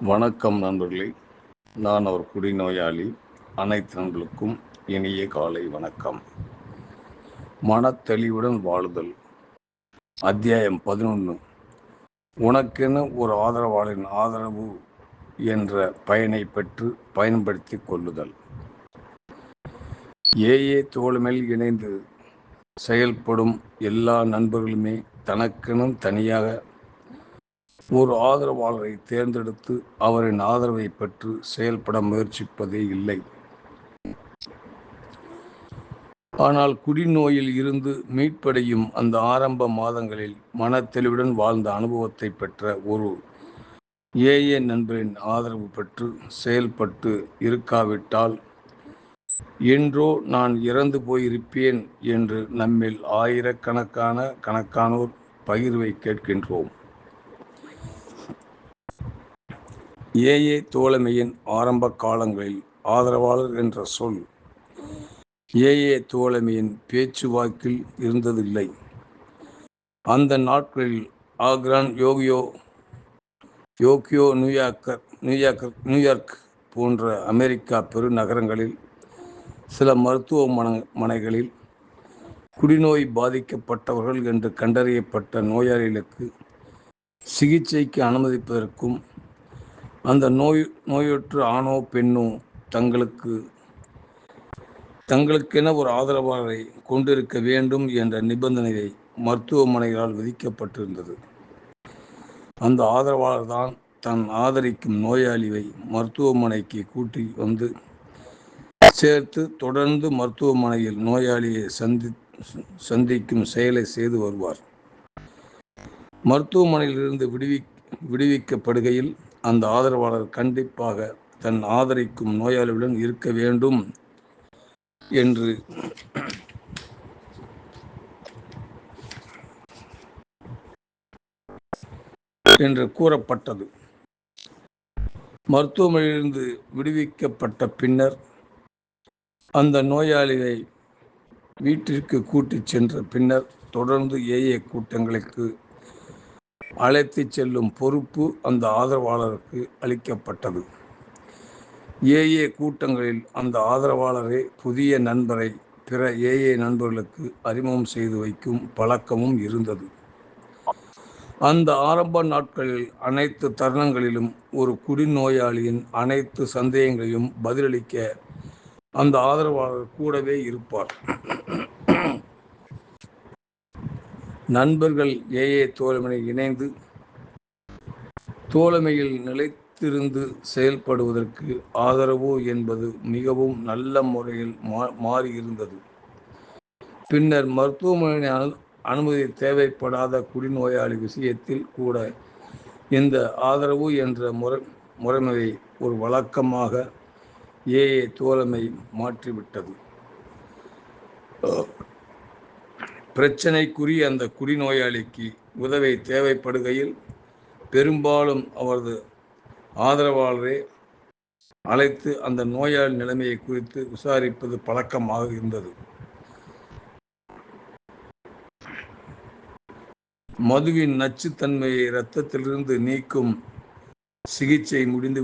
வணக்கம் நண்பர்களே. நான் ஒரு குடிநோயாளி. அனைத்து நண்பர்களுக்கும் இனிய காலை வணக்கம். மனத்தெளிவுடன் வாழுதல். அத்தியாயம் பதினொன்று உனக்கென ஒரு ஆதரவாளரின் ஆதரவு என்ற பயனை பெற்று பயன்படுத்தி கொள்ளுதல். ஏஏ தோழமையில் இணைந்து செயல்படும் எல்லா நண்பர்களுமே தனக்கெனும் தனியாக ஒரு ஆதரவாளரை தேர்ந்தெடுத்து அவரின் ஆதரவை பெற்று செயல்பட முயற்சிப்பதே இல்லை. ஆனால் குடிநோயில் இருந்து மீட்படையும் அந்த ஆரம்ப மாதங்களில் மனத்தெளிவுடன் வாழ்ந்த அனுபவத்தை பெற்ற ஒரு ஏஏ நண்பரின் ஆதரவு பெற்று செயல்பட்டு இருக்காவிட்டால் என்றோ நான் இறந்து போயிருப்பேன் என்று நம்மில் ஆயிரக்கணக்கான கணக்கானோர் பகிர்வை கேட்கின்றோம். ஏஏ தோழமையின் ஆரம்ப காலங்களில் ஆதரவாளர் என்ற சொல். ஏஏ தோழமையின் பேச்சுவாக்கில் இருந்ததில்லை. அந்த நாட்களில் ஆக்ரான் யோகியோ யோக்கியோ New Yorker New Yorker New York போன்ற அமெரிக்கா பெருநகரங்களில் சில மருத்துவமனைகளில் குடிநோய் பாதிக்கப்பட்டவர்கள் என்று கண்டறியப்பட்ட நோயாளிகளுக்கு சிகிச்சைக்கு அனுமதிப்பதற்கும் அந்த நோய் நோயுற்ற ஆணோ பெண்ணோ தங்களுக்கு தங்களுக்கென ஒரு ஆதரவாளரை கொண்டிருக்க வேண்டும் என்ற நிபந்தனையை மருத்துவமனைகளால் விதிக்கப்பட்டிருந்தது. அந்த ஆதரவாளர் தான் தன் ஆதரிக்கும் நோயாளியை மருத்துவமனைக்கு கூட்டி வந்து சேர்த்து தொடர்ந்து மருத்துவமனையில் நோயாளியை சந்தி சந்திக்கும் செயலை செய்து வருவார். மருத்துவமனையிலிருந்து விடுவி விடுவிக்கப்படுகையில் அந்த ஆதரவாளர் கண்டிப்பாக தன் ஆதரிக்கும் நோயாளியுடன் இருக்க வேண்டும் என்று என்று கூறப்பட்டது. மருத்துவமனையிலிருந்து விடுவிக்கப்பட்ட பின்னர் அந்த நோயாளியை வீட்டிற்கு கூட்டிச் சென்ற பின்னர் தொடர்ந்து ஏஏ கூட்டங்களுக்கு அழைத்து செல்லும் பொறுப்பு அந்த ஆதரவாளருக்கு அளிக்கப்பட்டது. ஏஏ கூட்டங்களில் அந்த ஆதரவாளரே புதிய நண்பரை பிற ஏஏ நண்பர்களுக்கு அறிமுகம் செய்து வைக்கும் பழக்கமும் இருந்தது. அந்த ஆரம்ப நாட்களில் அனைத்து தருணங்களிலும் ஒரு குடிநோயாளியின் அனைத்து சந்தேகங்களையும் பதிலளிக்க அந்த ஆதரவாளர் கூடவே இருப்பார். நண்பர்கள் ஏஏ தோழமை இணைந்து தோழமையில் நிலைத்திருந்து செயல்படுவதற்கு ஆதரவு என்பது மிகவும் நல்ல முறையில் மா மாறியிருந்தது. பின்னர் மருத்துவமனை அனு அனுமதி தேவைப்படாத குடிநோயாளி விஷயத்தில் கூட இந்த ஆதரவு என்ற முறை முறைமையை ஒரு வழக்கமாக ஏஏ தோழமை மாற்றிவிட்டது. பிரச்சனைக்குரிய அந்த குடிநோயாளிக்கு உதவி தேவைப்படுகையில் பெரும்பாலும் அவரது ஆதரவாளரே அழைத்து அந்த நோயாளி நிலைமையை குறித்து விசாரிப்பது பழக்கமாக இருந்தது. மதுவின் நச்சுத்தன்மையை இரத்தத்திலிருந்து நீக்கும் சிகிச்சை முடிந்து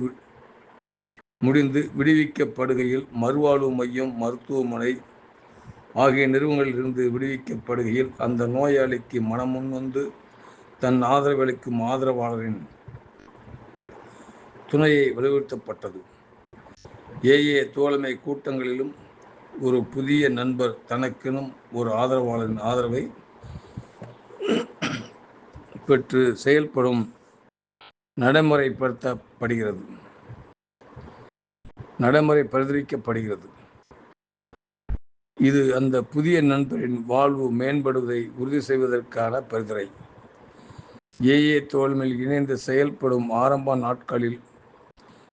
முடிந்து விடுவிக்கப்படுகையில் மறுவாழ்வு மையம் மருத்துவமனை ஆகிய நிறுவனங்களிலிருந்து விடுவிக்கப்படுகையில் அந்த நோயாளிக்கு மனமுன் வந்து தன் ஆதரவளிக்கும் ஆதரவாளரின் துணையை வலியுறுத்தப்பட்டது. ஏஏ தோழமை கூட்டங்களிலும் ஒரு புதிய நண்பர் தனக்கெனும் ஒரு ஆதரவாளரின் ஆதரவை பெற்று செயல்படும் நடைமுறைப்படுத்தப்படுகிறது. நடைமுறை பரிந்துரைக்கப்படுகிறது. இது அந்த புதிய நண்பரின் வாழ்வு மேம்படுவதை உறுதி செய்வதற்கான பரிந்துரை. ஏஏ தோல்மையில் இணைந்து செயல்படும் ஆரம்ப நாட்களில்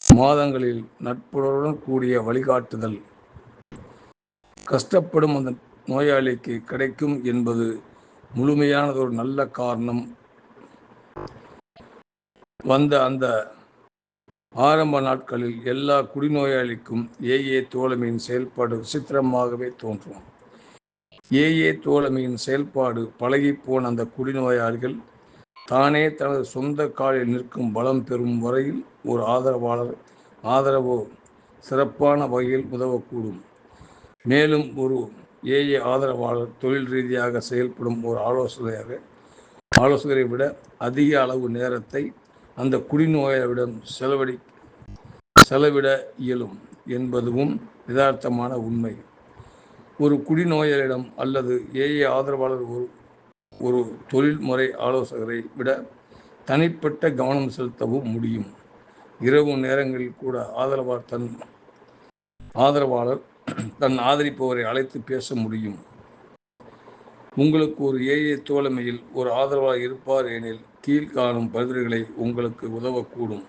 மாதங்களில் நட்புடன் கூடிய வழிகாட்டுதல். கஷ்டப்படும் அந்த நோயாளிக்கு கிடைக்கும் என்பது முழுமையானதொரு நல்ல காரணம். வந்த அந்த ஆரம்ப நாட்களில் எல்லா குடிநோயாளிக்கும் ஏஏ தோழமையின் செயல்பாடு விசித்திரமாகவே தோன்றும். ஏஏ தோழமையின் செயல்பாடு பழகிப்போன அந்த குடிநோயாளிகள் தானே தனது சொந்த காலில் நிற்கும் பலம் பெறும் வரையில் ஒரு ஆதரவாளர் ஆதரவோ சிறப்பான வகையில் உதவக்கூடும். மேலும் ஒரு ஏஏ ஆதரவாளர் தொழில் ரீதியாக செயல்படும் ஒரு ஆலோசனையாக ஆலோசகரை விட அதிக அளவு நேரத்தை அந்த குடிநோயாளரிடம் செலவழி செலவிட இயலும் என்பதுவும் யதார்த்தமான உண்மை. ஒரு குடிநோயாளரிடம் அல்லது ஏஏ ஆதரவாளர் ஒரு ஒரு தொழில்முறை ஆலோசகரை விட தனிப்பட்ட கவனம் செலுத்தவும் முடியும். இரவு நேரங்களில் கூட ஆதரவாளர் தன் ஆதரவாளர் தன் ஆதரிப்பவரை அழைத்து பேச முடியும். உங்களுக்கு ஒரு ஏஏ தோழமையில் ஒரு ஆதரவாளர் இருப்பார் எனில் கீழ்காணும் பரிந்துரைகளை உங்களுக்கு உதவக்கூடும்.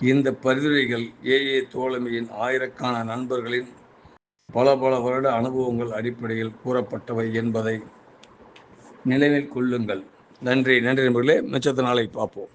இந்த பரிந்துரைகள் ஏஏ தோழமையின் ஆயிரக்கான நண்பர்களின் பல பல வருட அனுபவங்கள் அடிப்படையில் கூறப்பட்டவை என்பதை நினைவில் கொள்ளுங்கள். நன்றி நன்றி நண்பர்களே. மிச்சத்த நாளை பார்ப்போம்.